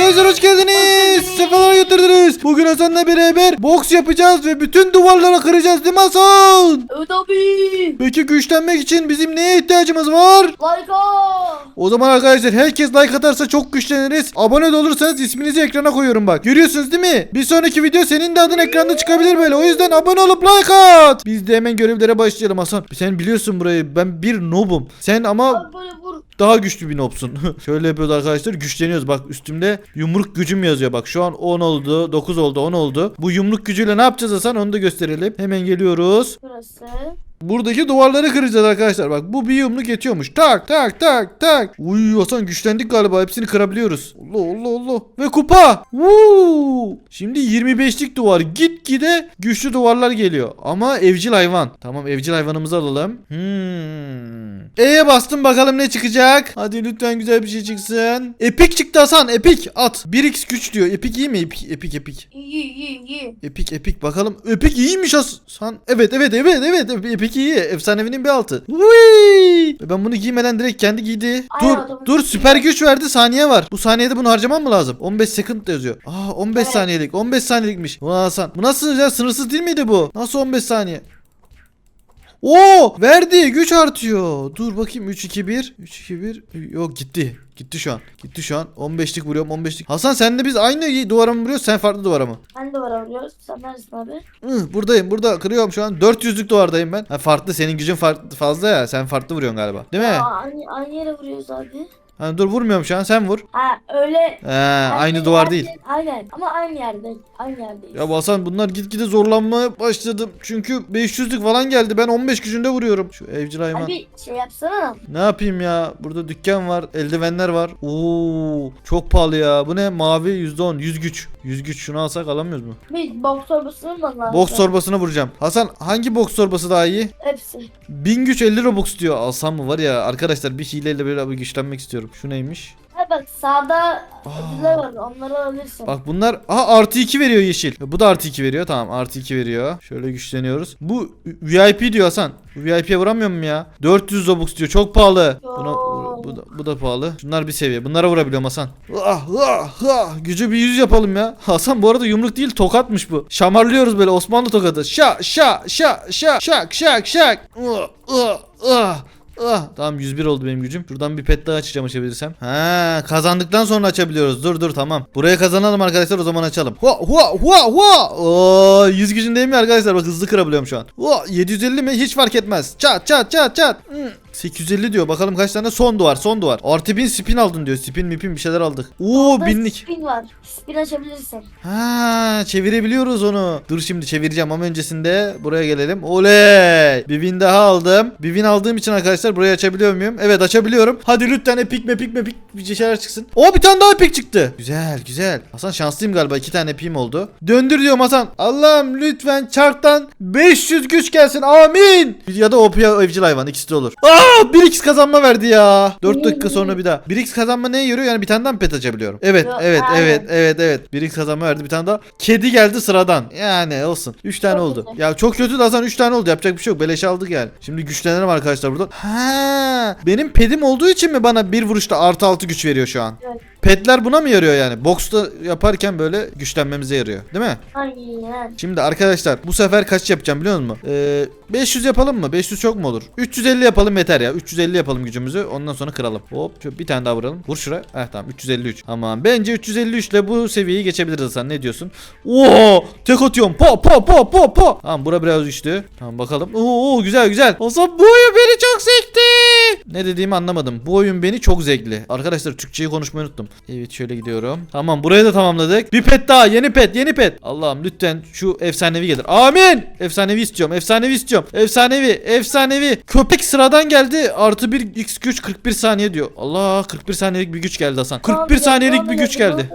Arkadaşlar hoş geldiniz. Sefalar getirdiniz. Bugün Hasan'la beraber boks yapacağız ve bütün duvarları kıracağız değil mi Hasan? Evet abi. Peki güçlenmek için bizim neye ihtiyacımız var? Like O zaman arkadaşlar herkes like atarsa çok güçleniriz. Abone de olursanız isminizi ekrana koyuyorum bak. Görüyorsunuz değil mi? Bir sonraki video senin de adın ekranda çıkabilir böyle. O yüzden abone olup like at. Biz de hemen görevlere başlayalım Hasan. Sen biliyorsun burayı. Ben bir noobum. Sen ama Abi böyle vur. daha güçlü bir nopsun. Şöyle yapıyoruz arkadaşlar. Güçleniyoruz. Bak üstümde yumruk gücüm yazıyor. Bak şu an 10 oldu. 9 oldu. 10 oldu. Bu yumruk gücüyle ne yapacağız Hasan? Onu da gösterelim. Hemen geliyoruz. Burası. Buradaki duvarları kıracağız arkadaşlar. Bak bu bir yumruk yetiyormuş. Tak tak tak tak. Uy Hasan güçlendik galiba. Hepsini kırabiliyoruz. Allah Allah Allah. Ve kupa. Woo. Şimdi 25'lik duvar. Git gide güçlü duvarlar geliyor. Ama evcil hayvan. Tamam evcil hayvanımızı alalım. Hmm. E'ye bastım bakalım ne çıkacak. Hadi lütfen güzel bir şey çıksın. Epik çıktı Hasan. Epik at. 1x güç diyor. Epik iyi mi? Epik epik epik. İyi iyi iyi. Epik epik bakalım. Epik iyiymiş Hasan. Evet evet evet evet. Epik iyi. Efsanevinin bir altı. Uy! Ben bunu giymeden direkt kendi giydi. Ay, dur dur süper güç verdi. Saniye var. Bu saniyede bunu harcamam mı lazım? 15 second yazıyor. Aa 15 Evet. saniyelik. 15 saniyelikmiş. Ulan Hasan. Bu nasıl ya? Sınırsız değil miydi bu? Nasıl 15 saniye? Oo verdi güç artıyor. Dur bakayım 3 2 1 3 2 1 yok gitti. Gitti şu an. Gitti şu an. 15'lik vuruyorum 15'lik. Hasan sen de biz aynı duvara mı vuruyoruz? Sen farklı duvara mı? Hani duvara vuruyoruz. Sen neredesin abi? Hı, buradayım. Burada kırıyorum şu an. 400'lük duvardayım ben. Ha, farklı senin gücün farklı fazla ya. Sen farklı vuruyorsun galiba. Değil mi? Aa, aynı, aynı yere vuruyoruz abi. Ha, dur vurmuyorum şu an. Sen vur. Ha öyle. He, aynı duvar değil. Aynen ama aynı yerde. Aynı yerdeyiz. Ya Hasan bunlar gitgide zorlanmaya başladım. Çünkü 500'lük falan geldi. Ben 15 gücünde vuruyorum. Şu evcil hayvan. Abi şey yapsana. Ne yapayım ya? Burada dükkan var. Eldivenler var. Oo, çok pahalı ya. Bu ne? Mavi %10. 100 güç. 100 güç. Şunu alsak alamıyoruz mu? Bir boks torbasını mı lazım? Boks torbasına vuracağım. Hasan hangi boks torbası daha iyi? Hepsi. 1000 güç 50 robux diyor. Alsam mı var ya arkadaşlar bir hileyle böyle bir güçlenmek istiyorum. Şu neymiş? Ha bak sağda ödüller var. Onları alabilirsin. Bak bunlar aha artı 2 veriyor yeşil. Bu da artı 2 veriyor. Tamam artı 2 veriyor. Şöyle güçleniyoruz. Bu VIP diyor Hasan. Bu VIP'ye vuramıyor mu ya? 400 robux diyor. Çok pahalı. Buna, bu, da, bu da pahalı. Şunlar bir seviye. Bunlara vurabiliyorum Hasan. Ah, ah, ah. Gücü bir yüz yapalım ya. Hasan bu arada yumruk değil tokatmış bu. Şamarlıyoruz böyle Osmanlı tokadı. Şa şa şa şa şak şak şak. Ah, ah, ah. Ah, tamam 101 oldu benim gücüm. Şuradan bir pet daha açacağım açabilirsem. Ha, kazandıktan sonra açabiliyoruz. Dur dur tamam. Buraya kazanalım arkadaşlar o zaman açalım. Hua hua hua hua. Oo, 100 gücündeyim ya arkadaşlar. Bak hızlı kırabiliyorum şu an. Hua, 750 mi? Hiç fark etmez. Çat çat çat çat. Hmm. 850 diyor. Bakalım kaç tane son duvar. Son duvar. Artı 1000 spin aldın diyor. Spin mipin bir şeyler aldık. Oo Orada binlik. Spin var. Spin açabilirsin. Ha çevirebiliyoruz onu. Dur şimdi çevireceğim ama öncesinde buraya gelelim. Oley! Bir win daha aldım. Bir win aldığım için arkadaşlar burayı açabiliyor muyum? Evet açabiliyorum. Hadi lütfen epik mepik mepik bir şeyler çıksın. O bir tane daha epik çıktı. Güzel güzel. Hasan şanslıyım galiba. iki tane epiğim oldu. Döndür diyorum Hasan. Allah'ım lütfen çarktan 500 güç gelsin. Amin. Ya da OP evcil hayvan ikisi de olur. Aa 1x kazanma verdi ya. 4 dakika sonra bir daha. 1x kazanma neye yarıyor? Yani bir tane daha mı pet açabiliyorum? Evet Yok, evet aynen. evet evet evet. 1x kazanma verdi bir tane daha. Kedi geldi sıradan. Yani olsun. 3 tane Çok oldu. kötü. Ya çok kötü de Hasan 3 tane oldu. Yapacak bir şey yok. Beleş aldık yani. Şimdi güçlenelim arkadaşlar buradan. Ha, benim pedim olduğu için mi bana bir vuruşta artı 6 güç veriyor şu an? Evet. Petler buna mı yarıyor yani? Boksta yaparken böyle güçlenmemize yarıyor. Değil mi? Aynen. Şimdi arkadaşlar bu sefer kaç yapacağım biliyor musun? Ee, 500 yapalım mı? 500 çok mu olur? 350 yapalım yeter ya. 350 yapalım gücümüzü. Ondan sonra kıralım. Hop şöyle bir tane daha vuralım. Vur şuraya. Heh tamam 353. Tamam. Bence 353 ile bu seviyeyi geçebiliriz Hasan. Ne diyorsun? Oo! Tek atıyorum. Po po po po po. Tamam bura biraz düştü. Tamam bakalım. Oo güzel güzel. Hasan bu beni çok zevkli. Ne dediğimi anlamadım. Bu oyun beni çok zevkli. Arkadaşlar Türkçeyi konuşmayı unuttum. Evet şöyle gidiyorum. Tamam burayı da tamamladık. Bir pet daha. Yeni pet. Yeni pet. Allah'ım lütfen şu efsanevi gelir. Amin. Efsanevi istiyorum. Efsanevi istiyorum. Efsanevi. Efsanevi. Köpek sıradan geldi. Artı bir x güç 41 saniye diyor. Allah 41 saniyelik bir güç geldi Hasan. 41 saniyelik bir güç geldi.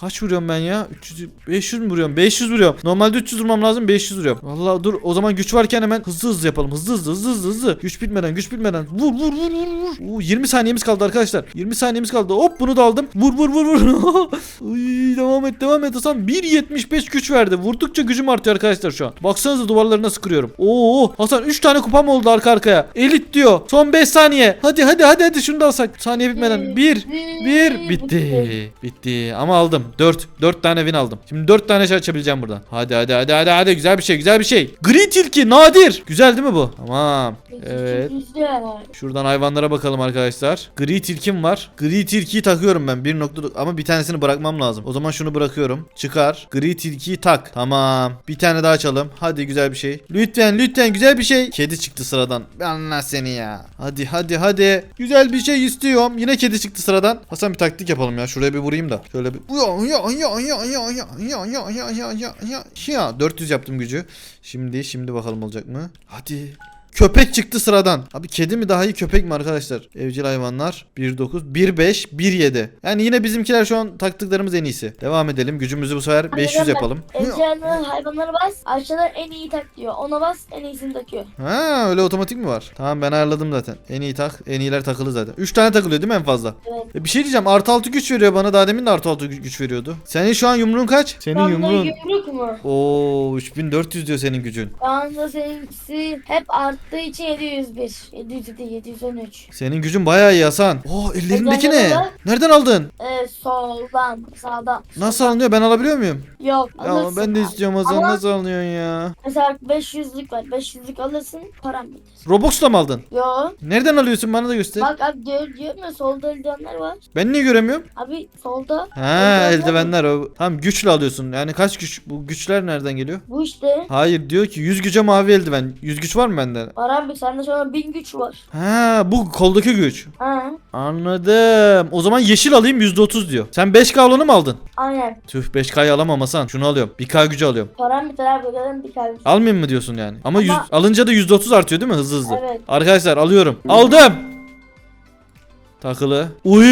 Kaç vuruyorum ben ya? 300 500 mü vuruyorum? 500 vuruyorum. Normalde 300 vurmam lazım. 500 vuruyorum. Vallahi dur o zaman güç varken hemen hızlı hızlı yapalım. Hızlı hızlı hızlı hızlı hızlı. Güç bitmeden güç bitmeden. Vur vur vur vur vur. Oo, 20 saniyemiz kaldı arkadaşlar. 20 saniyemiz kaldı. Hop bunu da aldım. Vur vur vur vur. Devam et devam et Hasan. 1.75 güç verdi. Vurdukça gücüm artıyor arkadaşlar şu an. Baksanıza duvarları nasıl kırıyorum. Oo Hasan 3 tane kupam oldu arka arkaya. Elit diyor. Son 5 saniye. Hadi hadi hadi hadi şunu da alsak. Saniye bitmeden. 1 1 bitti. Bitti. Ama aldım. 4 4 tane win aldım. Şimdi 4 tane şey açabileceğim buradan. Hadi hadi hadi hadi hadi güzel bir şey güzel bir şey. Gri tilki nadir. Güzel değil mi bu? Tamam. Evet. Güzel. Şuradan hayvanlara bakalım arkadaşlar. Gri tilkim var. Gri tilkiyi takıyorum ben. Bir nokta ama bir tanesini bırakmam lazım. O zaman şunu bırakıyorum. Çıkar. Gri tilkiyi tak. Tamam. Bir tane daha açalım. Hadi güzel bir şey. Lütfen lütfen güzel bir şey. Kedi çıktı sıradan. Allah seni ya. Hadi hadi hadi. Güzel bir şey istiyorum. Yine kedi çıktı sıradan. Hasan bir taktik yapalım ya. Şuraya bir vurayım da. Şöyle bir. Ya ya ya ya ya ya ya ya ya ya ya ya ya 400 yaptım gücü. Şimdi şimdi bakalım olacak mı? Hadi. Köpek çıktı sıradan. Abi kedi mi daha iyi köpek mi arkadaşlar? Evcil hayvanlar 1.9, 1.5, 1.7. Yani yine bizimkiler şu an taktıklarımız en iyisi. Devam edelim. Gücümüzü bu sefer 500 yapalım. Ece'nin hayvanlara bas. Aşağıdan en iyi tak diyor. Ona bas en iyisini takıyor. Ha öyle otomatik mi var? Tamam ben ayarladım zaten. En iyi tak. En iyiler takılı zaten. 3 tane takılıyor değil mi en fazla? Evet. E bir şey diyeceğim. Artı 6 güç veriyor bana. Daha demin de artı 6 gü- güç veriyordu. Senin şu an yumruğun kaç? Senin yumruğun. yumruk mu? Oo 3400 diyor senin gücün. Şu anda seninkisi hep arttığı için 701. 702, 713. Senin gücün bayağı iyi Hasan. Oo ellerindeki ne? Neden Nereden aldın? Ee, soldan, sağdan. Nasıl alınıyor? Ben alabiliyor muyum? Yok. Ya ama alırsın ben de abi. istiyorum Hasan. Ama- Nasıl alınıyorsun ya? Mesela 500'lük var. 500'lük alırsın param biter. Robux'la mı aldın? Yo. Nereden alıyorsun? Bana da göster. Bak abi diyor, diyorum ya solda eldivenler var. Ben niye göremiyorum? Abi solda. Ha Eldivenler eldivenler o. Tamam güçle alıyorsun. Yani kaç güç? Bu güçler nereden geliyor? Bu işte. Hayır diyor ki 100 güce mavi eldiven. 100 güç var mı bende? Var abi sende şu an 1000 güç var. Ha bu koldaki güç. Ha. Anladım. O zaman yeşil alayım %30 diyor. Sen 5K olanı mı aldın? Aynen. Tüh 5K'yı alamam Hasan. Şunu alıyorum. 1K gücü alıyorum. Param biter abi. Ödedim bir kalbi. Almayayım mı diyorsun yani? Ama, Ama- yüz, alınca da %30 artıyor değil mi hızlı hızlı? Evet. Arkadaşlar alıyorum. Aldım. Takılı. Uy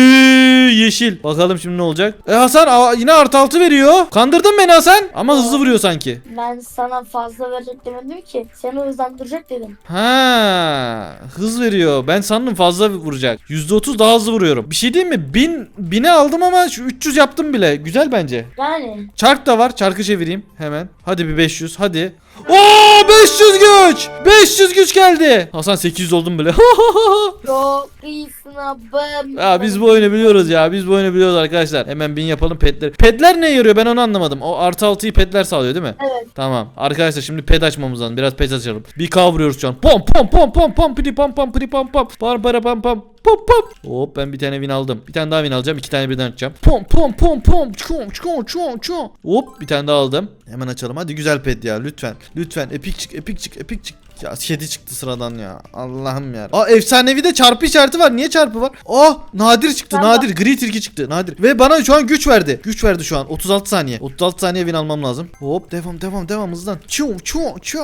yeşil. Bakalım şimdi ne olacak? E Hasan yine artı altı veriyor. Kandırdın beni Hasan. Ama hızlı vuruyor sanki. Ben sana fazla verecek demedim ki. Seni hızlandıracak dedim. Ha, hız veriyor. Ben sandım fazla vuracak. %30 daha hızlı vuruyorum. Bir şey diyeyim mi? 1000 1000'e aldım ama şu 300 yaptım bile. Güzel bence. Yani. Çark da var. Çarkı çevireyim hemen. Hadi bir 500. Hadi. Oo 500 güç. 500 güç geldi. Hasan 800 oldum bile. Çok iyisin abim. Ya biz bu oyunu biliyoruz ya. Biz bu oyunu biliyoruz arkadaşlar. Hemen bin yapalım petler. Petler ne yarıyor ben onu anlamadım. O artı altıyı petler sağlıyor değil mi? Evet. Tamam. Arkadaşlar şimdi pet açmamız lazım. Biraz pet açalım. Bir K vuruyoruz şu an. Pom pom pom pom pom piri pom pom piri pom pom. Par para pom pom. Pom pom. Hop ben bir tane win aldım. Bir tane daha win alacağım. iki tane birden açacağım. Pom pom pom pom. Çon çon çon çon. Hop bir tane daha aldım. Hemen açalım. Hadi güzel pet ya lütfen. Lütfen epik çık epik çık epik çık. Ya kedi çıktı sıradan ya. Allah'ım ya. Aa efsanevi de çarpı işareti var. Niye çarpı var? Aa nadir çıktı. Tamam. Nadir. Gri tilki çıktı. Nadir. Ve bana şu an güç verdi. Güç verdi şu an. 36 saniye. 36 saniye win almam lazım. Hop devam devam devam hızlan. Çu çu çu.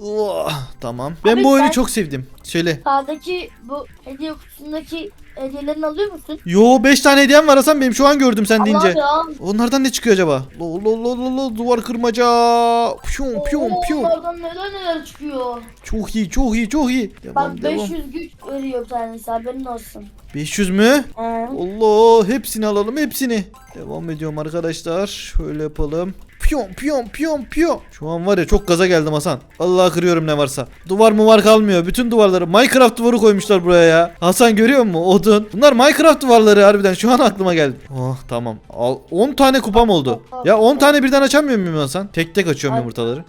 Oh, tamam. Ben Abi bu oyunu sen- çok sevdim. Söyle. Sağdaki bu hediye kutusundaki hediyelerini alıyor musun? Yo 5 tane hediyem var Hasan benim şu an gördüm sen deyince. ya. Onlardan ne çıkıyor acaba? Lo lo lo lo lo duvar kırmaca. Piyum piyum Oo, piyum. Onlardan neler neler çıkıyor. Çok iyi çok iyi çok iyi. Devam Bak devam. 500 güç veriyor bir tanesi haberin olsun. 500 mü? He. Allah hepsini alalım hepsini. Devam ediyorum arkadaşlar. Şöyle yapalım. Piyon piyon piyon piyon. Şu an var ya çok gaza geldim Hasan. Allah kırıyorum ne varsa. Duvar mı var kalmıyor. Bütün duvarları Minecraft duvarı koymuşlar buraya ya. Hasan görüyor musun? Odun. Bunlar Minecraft duvarları harbiden şu an aklıma geldi. Oh tamam. Al 10 tane kupam oldu. Ya 10 tane birden açamıyor muyum Hasan? Tek tek açıyorum yumurtaları.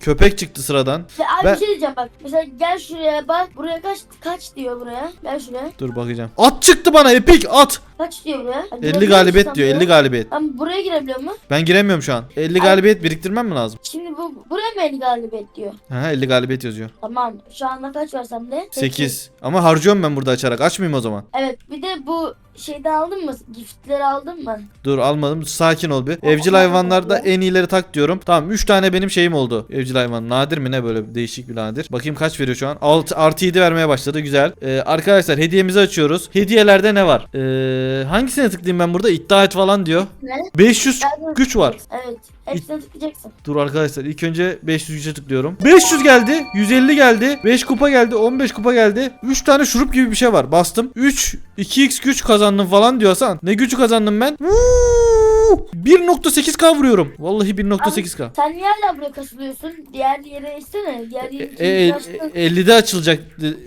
Köpek çıktı sıradan. Ya abi Ben- bir şey diyeceğim bak. Mesela gel şuraya bak. Buraya kaç kaç diyor buraya. Gel şuraya. Dur bakacağım. At çıktı bana epik at. Kaç diyor buraya? Ha, 50 girebiliyor galibiyet musun diyor sen 50 buraya? galibiyet. Ben buraya girebiliyor mu? Ben giremiyorum şu an. 50 Ay. galibiyet biriktirmem mi lazım? Şimdi bu buraya mı 50 galibiyet diyor? Ha 50 galibiyet yazıyor. Tamam. Şu anda kaç var sende? 8. Ama harcıyorum ben burada açarak. Açmayayım o zaman. Evet. Bir de bu şeyden aldın mı? Giftleri aldın mı? Dur almadım. Sakin ol bir. Evcil hayvanlarda en iyileri tak diyorum. Tamam 3 tane benim şeyim oldu. Evcil hayvan. Nadir mi ne böyle değişik bir nadir. Bakayım kaç veriyor şu an. 6 artı 7 vermeye başladı. Güzel. Ee, arkadaşlar hediyemizi açıyoruz. Hediyelerde ne var? Ee, hangisine tıklayayım ben burada? İddia et falan diyor. Ne? 500 Ben- güç var. Evet. Hepsine tıklayacaksın. Dur arkadaşlar ilk önce 500 güce tıklıyorum. 500 geldi. 150 geldi. 5 kupa geldi. 15 kupa geldi. 3 tane şurup gibi bir şey var. Bastım. 3 2x güç kazandım falan diyorsan. Ne gücü kazandım ben? Woo! 1.8k vuruyorum. Vallahi 1.8k. Sen niye hala buraya kasılıyorsun? Diğer yere istene. Diğer E, yere e, e, 50'de açılacak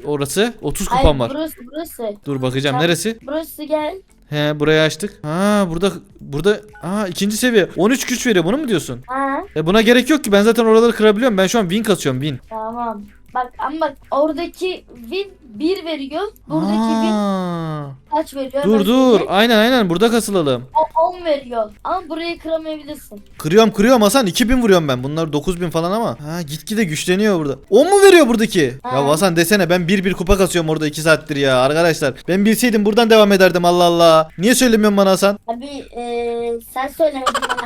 orası. 30 kupam Hayır var. burası burası. Dur bakacağım Sen- neresi? Burası gel. He burayı açtık. Ha burada burada ha ikinci seviye. 13 güç veriyor. Bunu mu diyorsun? Ha E buna gerek yok ki. Ben zaten oraları kırabiliyorum. Ben şu an win kasıyorum win. tamam. Bak ama bak oradaki win 1 veriyor. Buradaki win Aa. kaç veriyor? Dur Ben dur. söyleyeyim. Aynen aynen burada kasılalım. O 10 veriyor. Ama burayı kıramayabilirsin. Kırıyorum kırıyorum Hasan 2000 vuruyorum ben. Bunlar 9000 falan ama. Ha gitgide güçleniyor burada. 10 mu veriyor buradaki? Ya Ha. Hasan desene ben 1 1 kupa kasıyorum orada 2 saattir ya arkadaşlar. Ben bilseydim buradan devam ederdim Allah Allah. Niye söylemiyorsun bana Hasan? Abi eee sen söylemedin bana.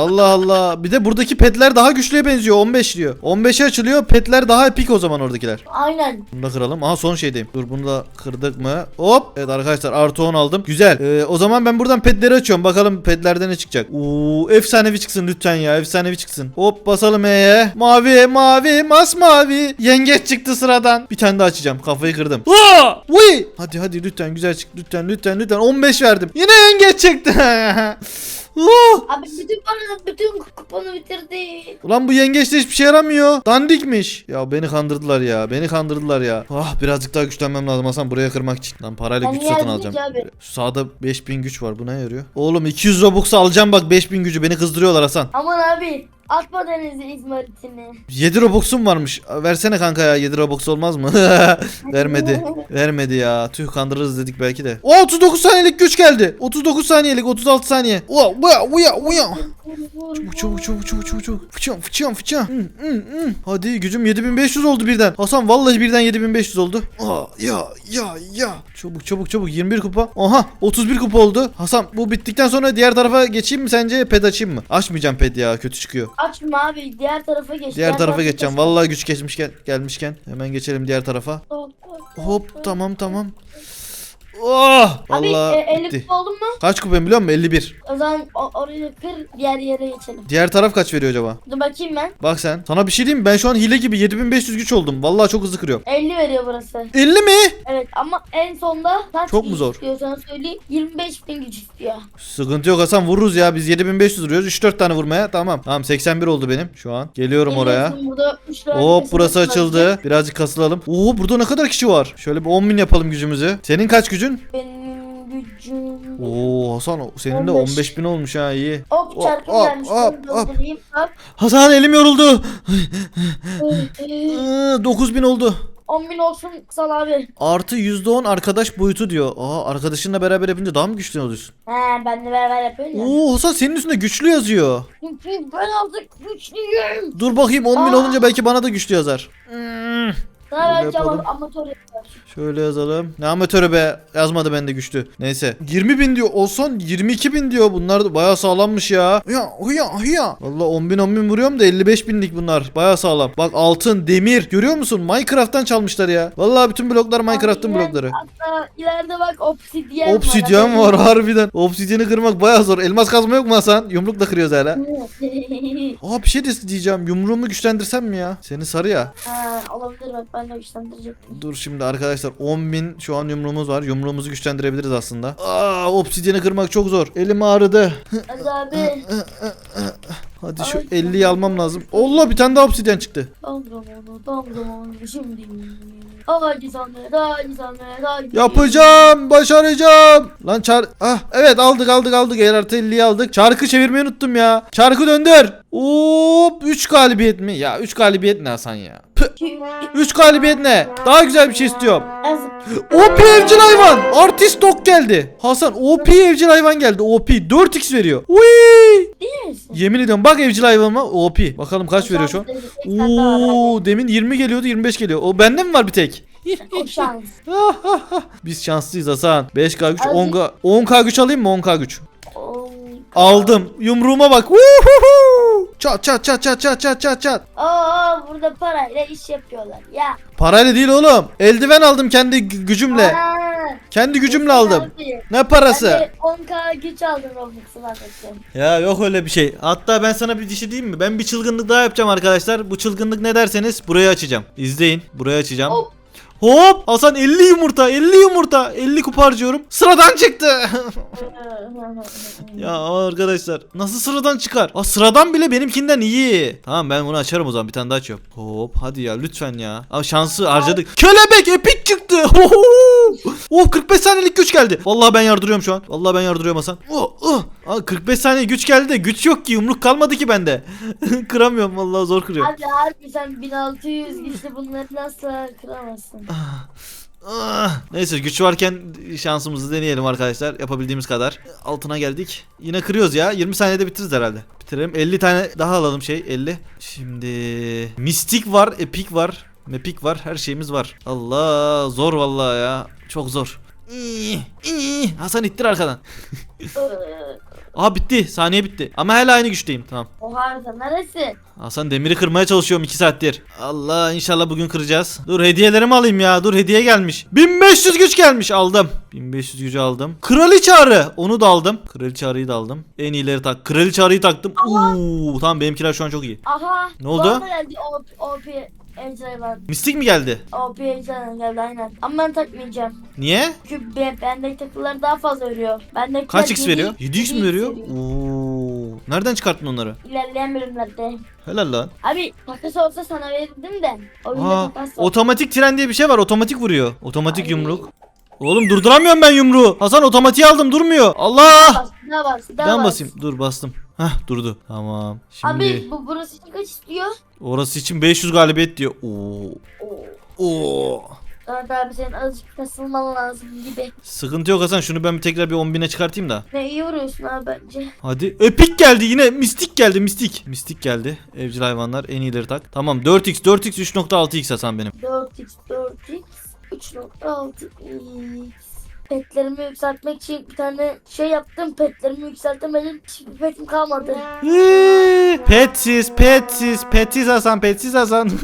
Allah Allah. Bir de buradaki petler daha güçlüye benziyor. 15 diyor. 15'e açılıyor. Petler daha epik o zaman oradakiler. Aynen. Bunu da kıralım. Aha son şeydeyim. Dur bunu da kırdık mı? Hop. Evet arkadaşlar artı 10 aldım. Güzel. Ee, o zaman ben buradan petleri açıyorum. Bakalım petlerde ne çıkacak. Oo, efsanevi çıksın lütfen ya. Efsanevi çıksın. Hop basalım E'ye. Mavi mavi masmavi. Yengeç çıktı sıradan. Bir tane daha açacağım. Kafayı kırdım. Aa! Uy! Hadi hadi lütfen güzel çık. Lütfen lütfen lütfen. 15 verdim. Yine yengeç çıktı. Oh! Abi bütün bana bütün kuponu bitirdi. Ulan bu yengeçte hiçbir şey yaramıyor. Dandikmiş. Ya beni kandırdılar ya. Beni kandırdılar ya. Ah birazcık daha güçlenmem lazım Hasan buraya kırmak için. Lan parayla Ben güç satın alacağım. Şu sağda 5000 güç var. Bu ne yarıyor? Oğlum 200 Robux alacağım bak 5000 gücü. Beni kızdırıyorlar Hasan. Aman abi atma denize izmaritini. 7 Robux'um varmış. Versene kanka ya 7 Robux olmaz mı? Vermedi. Vermedi ya. Tüh kandırırız dedik belki de. O 39 saniyelik güç geldi. 39 saniyelik 36 saniye. Uya uya uya uya. Çabuk çabuk çabuk çabuk çabuk çabuk. Fıçıyorum fıçıyorum fıçıyorum. Hı, hı, hı. Hadi gücüm 7500 oldu birden. Hasan vallahi birden 7500 oldu. Aa, ya ya ya. Çabuk çabuk çabuk 21 kupa. Aha 31 kupa oldu. Hasan bu bittikten sonra diğer tarafa geçeyim mi sence ped açayım mı? Açmayacağım ped ya kötü çıkıyor. Açma abi diğer tarafa geç. Diğer tarafa geçeceğim. geç. Vallahi güç geçmişken gelmişken hemen geçelim diğer tarafa. Hop tamam tamam. Oh! Abi Vallahi e, 50 bitti. kupa oldun mu? Kaç kupa biliyor musun? 51. O zaman o, orayı kır diğer yere geçelim. Diğer taraf kaç veriyor acaba? Dur bakayım ben. Bak sen. Sana bir şey diyeyim mi? Ben şu an hile gibi 7500 güç oldum. Vallahi çok hızlı kırıyorum. 50 veriyor burası. 50 mi? Evet ama en sonda kaç Çok mu güç zor? istiyor sana söyleyeyim. 25 bin güç istiyor. Sıkıntı yok Hasan vururuz ya. Biz 7500 vuruyoruz. 3-4 tane vurmaya. Tamam. Tamam 81 oldu benim şu an. Geliyorum oraya. Geliyorsun Burada üç Hop burası açıldı. Birazcık kasılalım. Oo burada ne kadar kişi var? Şöyle bir 10.000 yapalım gücümüzü. Senin kaç gücün? Benim gücüm. Oo Hasan senin de 15. 15.000 olmuş ha iyi. Hop çarpım hop, gelmiş. hop, Bunu hop. doldurayım. Hop. Hasan elim yoruldu. Ee, 9000 oldu. 10 bin olsun sal abi. Artı %10 arkadaş boyutu diyor. Aa arkadaşınla beraber yapınca daha mı güçlü oluyorsun? He ben de beraber yapıyorum ya. Oo Hasan senin üstünde güçlü yazıyor. Çünkü ben artık güçlüyüm. Dur bakayım 10.000 Aa. olunca belki bana da güçlü yazar. Hmm. Sana belki yapalım. ama amatör yapar. Şöyle yazalım. Ne amatörü be. Yazmadı bende güçlü. Neyse. 20 bin diyor. Olsan 22 bin diyor. Bunlar da bayağı sağlammış ya. Ya ya ya. Valla 10 bin 10 bin vuruyorum da 55 binlik bunlar. Bayağı sağlam. Bak altın, demir. Görüyor musun? Minecraft'tan çalmışlar ya. Valla bütün bloklar Minecraft'ın blokları. Hatta ileride bak obsidyen Obsidyen var harbiden. Obsidyeni kırmak bayağı zor. Elmas kazma yok mu Hasan? Yumrukla kırıyoruz hala. Aa bir şey de diyeceğim. Yumruğumu güçlendirsem mi ya? Seni sarı ya. ha, olabilir bak ben de güçlendirecektim. Dur şimdi arkadaşlar 10.000 şu an yumruğumuz var. Yumruğumuzu güçlendirebiliriz aslında. Aa obsidyeni kırmak çok zor. Elim ağrıdı. Abi. Hadi şu Ay, 50'yi almam lazım. Allah bir tane daha obsidyen çıktı. Tam zamanı tam zamanı şimdi. Hadi Samet hadi Samet hadi. Yapacağım, başaracağım. Lan çar... Ah evet aldık aldık aldık. Eğer artı 50'yi aldık. Çarkı çevirmeyi unuttum ya. Çarkı döndür. Hop 3 galibiyet mi? Ya 3 galibiyet ne Hasan ya? 3 galibiyet ne? Daha güzel bir şey istiyorum. OP evcil hayvan. Artist dog geldi. Hasan OP evcil hayvan geldi. OP 4x veriyor. Uy! Yemin ediyorum bak evcil hayvanıma OP. Bakalım kaç veriyor şu an. Oo demin 20 geliyordu 25 geliyor. O bende mi var bir tek? O şans. Biz şanslıyız Hasan. 5K güç Abi. 10K 10K güç alayım mı 10K güç? Aldım. Yumruğuma bak. Vuhuhu! Çat çat çat çat çat çat çat çat. Oo burada parayla iş yapıyorlar ya. Parayla değil oğlum. Eldiven aldım kendi gü- gücümle. Aa, Kendi gücümle aldım. Abi, Ne parası? De 10k güç aldım Robux'u. Ya yok öyle bir şey. Hatta ben sana bir dişi diyeyim mi? Ben bir çılgınlık daha yapacağım arkadaşlar. Bu çılgınlık ne derseniz burayı açacağım. İzleyin. Burayı açacağım. Hop. Hop! Hasan 50 yumurta, 50 yumurta, 50 kupa harcıyorum. Sıradan çıktı. ya arkadaşlar nasıl sıradan çıkar? Aa sıradan bile benimkinden iyi. Tamam ben bunu açarım o zaman bir tane daha açıyorum. Hop hadi ya lütfen ya. Abi şansı harcadık. Kelebek epik çıktı. oh 45 saniyelik güç geldi. Vallahi ben yardırıyorum şu an. Vallahi ben yardırıyorum Hasan. Oh, oh. Aa, 45 saniye güç geldi de güç yok ki yumruk kalmadı ki bende. Kıramıyorum vallahi zor kırıyorum. Abi harbi sen 1600 güçlü bunları nasıl kıramazsın? Ah, Neyse güç varken şansımızı deneyelim arkadaşlar. Yapabildiğimiz kadar. Altına geldik. Yine kırıyoruz ya. 20 saniyede bitiririz herhalde. Bitirelim. 50 tane daha alalım şey. 50. Şimdi mistik var, epik var, mepik var. Her şeyimiz var. Allah zor vallahi ya. Çok zor. İyi, iyi. Hasan ittir arkadan. Aha bitti. Saniye bitti. Ama hala aynı güçteyim. Tamam. o harita neresi? Hasan demiri kırmaya çalışıyorum 2 saattir. Allah inşallah bugün kıracağız. Dur hediyelerimi alayım ya. Dur hediye gelmiş. 1500 güç gelmiş aldım. 1500 gücü aldım. Kraliçe arı. Onu da aldım. Kraliçe arıyı da aldım. En iyileri tak. Kraliçe arıyı taktım. Oo, tamam benimkiler şu an çok iyi. Aha. Ne oldu? Geldi OP, OP Ejder var. Mistik mi geldi? OP Ejder geldi aynen. Ama ben takmayacağım. Niye? Çünkü be, bendeki takılar daha fazla veriyor. Bendeki Kaç x veriyor? 7x mi veriyor? Oo. Nereden çıkarttın onları? İlerleyen bölümlerde. Helal lan. Abi takas olsa sana verirdim de. Oyunda Aa, takas yok. otomatik tren diye bir şey var. Otomatik vuruyor. Otomatik Ay. yumruk. Oğlum durduramıyorum ben yumruğu. Hasan otomatiği aldım durmuyor. Allah. Bas, daha bas, daha Ben bas. basayım. Dur bastım. Hah durdu. Tamam. Şimdi Abi bu burası için kaç istiyor? orası için 500 galibiyet diyor. Oo. Oo. Oo. Evet abi senin azıcık kasılman lazım gibi. Sıkıntı yok Hasan. Şunu ben bir tekrar bir 10.000'e çıkartayım da. Ne iyi vuruyorsun abi bence. Hadi. Epik geldi yine. Mistik geldi. Mistik. Mistik geldi. Evcil hayvanlar en iyileri tak. Tamam 4x 4x 3.6x Hasan benim. 4x 4x 3.6x Petlerimi yükseltmek için bir tane şey yaptım. Petlerimi yükseltemedim. Hiçbir petim kalmadı. Petsiz, petsiz, petsiz Hasan, petsiz Hasan.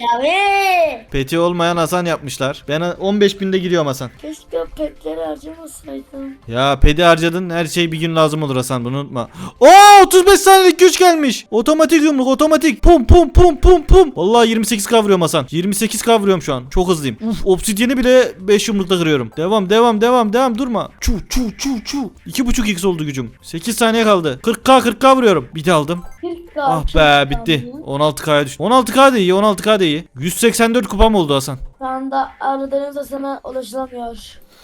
Ya be! Peti olmayan Hasan yapmışlar. Ben 15 binde gidiyorum Hasan. Keşke petleri harcamasaydım. Ya pedi harcadın her şey bir gün lazım olur Hasan bunu unutma. Oo 35 saniyelik güç gelmiş. Otomatik yumruk otomatik. Pum pum pum pum pum. Vallahi 28 kavruyorum Hasan. 28 kavruyorum şu an. Çok hızlıyım. Uf obsidyeni bile 5 yumrukla kırıyorum. Devam devam devam devam durma. Çu çu çu çu. 2.5x oldu gücüm. 8 saniye kaldı. 40k 40k vuruyorum. Bir de aldım. 40k. Ah be bitti. kaldı. 16k'ya düştü. 16k da iyi 16k da iyi. 184 kupam oldu Hasan. Şu anda aradığınızda sana ulaşılamıyor.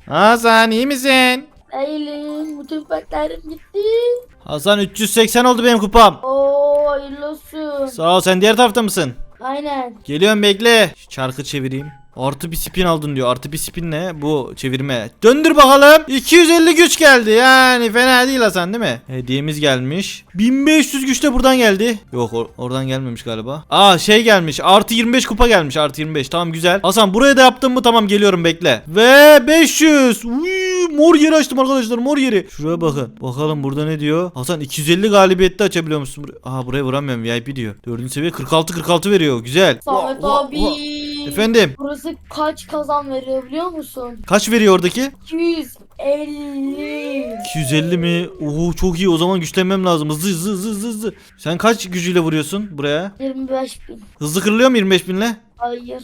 Hasan iyi misin? Değilim. Bütün petlerim gitti. Hasan 380 oldu benim kupam. Oo hayırlı olsun. Sağ ol sen diğer tarafta mısın? Aynen. Geliyorum bekle. Şu çarkı çevireyim. Artı bir spin aldın diyor. Artı bir spin ne? Bu çevirme. Döndür bakalım. 250 güç geldi. Yani fena değil Hasan değil mi? Hediyemiz gelmiş. 1500 güç de buradan geldi. Yok or- oradan gelmemiş galiba. Aa şey gelmiş. Artı 25 kupa gelmiş. Artı 25. Tamam güzel. Hasan buraya da yaptın mı? Tamam geliyorum bekle. Ve 500. Uy, mor yeri açtım arkadaşlar. Mor yeri. Şuraya bakın. Bakalım burada ne diyor? Hasan 250 galibiyette açabiliyor musun? Aha buraya vuramıyorum. VIP diyor. 4. seviye 46 46 veriyor. Güzel. Samet abi. Efendim Burası kaç kazan veriyor biliyor musun? kaç veriyor oradaki? 250. 250 mi? Oo çok iyi o zaman güçlenmem lazım. Hızlı hızlı hızlı hızlı, hızlı. Sen kaç gücüyle vuruyorsun buraya? 25 bin. Hızlı kırılıyor mu 25 binle? Hayır.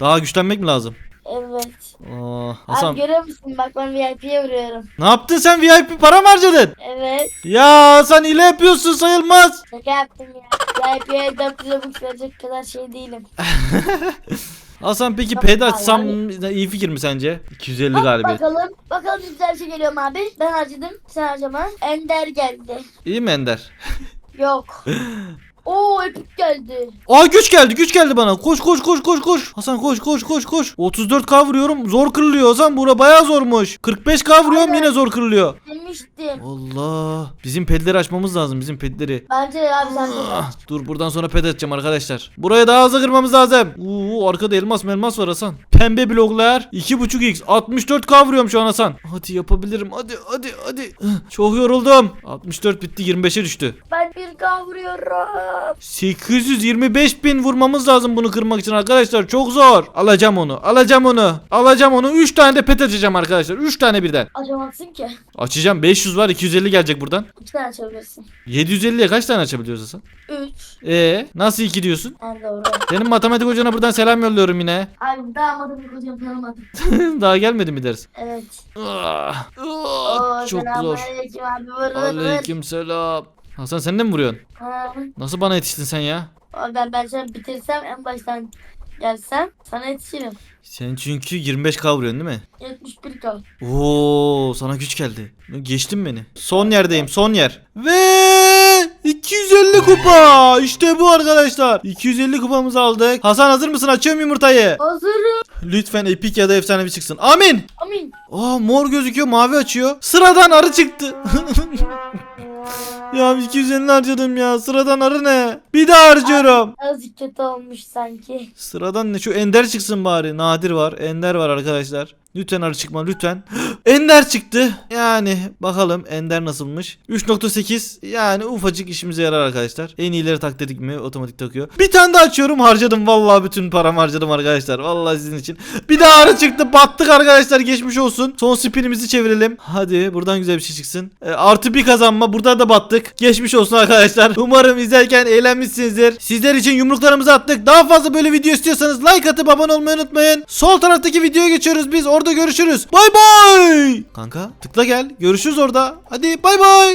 Daha güçlenmek mi lazım? Evet. Aa, Abi Hasan görüyor musun? Bak ben VIP'ye vuruyorum. ne yaptın sen VIP para mı harcadın? Evet. Ya Hasan ile yapıyorsun sayılmaz. Şaka yaptım ya. VIP'ye 400 Robux verecek kadar şey değilim. Hasan peki Bak, ped açsam iyi fikir mi sence? 250 Bak, galibiyet. bakalım. Bakalım güzel bir şey geliyor mu abi. Ben harcadım. Sen harcama. Ender geldi. İyi mi Ender? Yok. Oo epik geldi. Aa güç geldi güç geldi bana. Koş koş koş koş koş. Hasan koş koş koş koş. 34k vuruyorum zor kırılıyor Hasan bura bayağı zormuş. 45k vuruyorum Aynen. yine zor kırılıyor. Demiştim. Allah. Bizim pedleri açmamız lazım bizim pedleri. Bence de abi sen de. Ah, dur buradan sonra ped açacağım arkadaşlar. Buraya daha hızlı kırmamız lazım. Uuu arkada elmas melmas var Hasan. Pembe bloklar 2.5x 64k vuruyorum şu an Hasan. Hadi yapabilirim hadi hadi hadi. Çok yoruldum. 64 bitti 25'e düştü. Ben bir k vuruyorum. 825 bin vurmamız lazım bunu kırmak için arkadaşlar. Çok zor. Alacağım onu. Alacağım onu. Alacağım onu. 3 tane de pet açacağım arkadaşlar. 3 tane birden. Açamazsın ki. Açacağım. 500 var. 250 gelecek buradan. İki tane açabilirsin. 750'ye kaç tane açabiliyoruz Hasan? Üç. Ee, nasıl 2 diyorsun? En doğru. Senin matematik hocana buradan selam yolluyorum yine. Abi damadım bir kocam tanımadım. Daha gelmedi mi ders? Evet. Ah, Oo, ah, çok zor. selamünaleyküm abi. Hasan sen de mi vuruyorsun? Ha. Nasıl bana yetiştin sen ya? Abi Ben ben şöyle bitirsem en baştan gelsem sana yetişirim. Sen çünkü 25k vuruyorsun değil mi? 71 kal. Oo, sana güç geldi. Geçtin beni. Son yerdeyim, son yer. Ve 250 kupa. İşte bu arkadaşlar. 250 kupamızı aldık. Hasan hazır mısın? Açıyorum yumurtayı. Hazırım. Lütfen epik ya da efsane bir çıksın. Amin. Amin. Aa mor gözüküyor, mavi açıyor. Sıradan arı çıktı. ya 250 harcadım ya. Sıradan arı ne? Bir daha harcıyorum. Azıcık kötü olmuş sanki. Sıradan ne? Şu ender çıksın bari. Nadir var. Ender var arkadaşlar. Lütfen arı çıkma lütfen. Ender çıktı. Yani bakalım Ender nasılmış. 3.8 yani ufacık işimize yarar arkadaşlar. En iyileri tak dedik mi otomatik takıyor. Bir tane daha açıyorum harcadım. Vallahi bütün paramı harcadım arkadaşlar. Vallahi sizin için. Bir daha arı çıktı. Battık arkadaşlar. Geçmiş olsun. Son spinimizi çevirelim. Hadi buradan güzel bir şey çıksın. E, artı bir kazanma. Burada da battık. Geçmiş olsun arkadaşlar. Umarım izlerken eğlenmişsinizdir. Sizler için yumruklarımızı attık. Daha fazla böyle video istiyorsanız like atıp abone olmayı unutmayın. Sol taraftaki videoya geçiyoruz biz. Orada görüşürüz. Bay bay. Kanka tıkla gel. Görüşürüz orada. Hadi bay bay.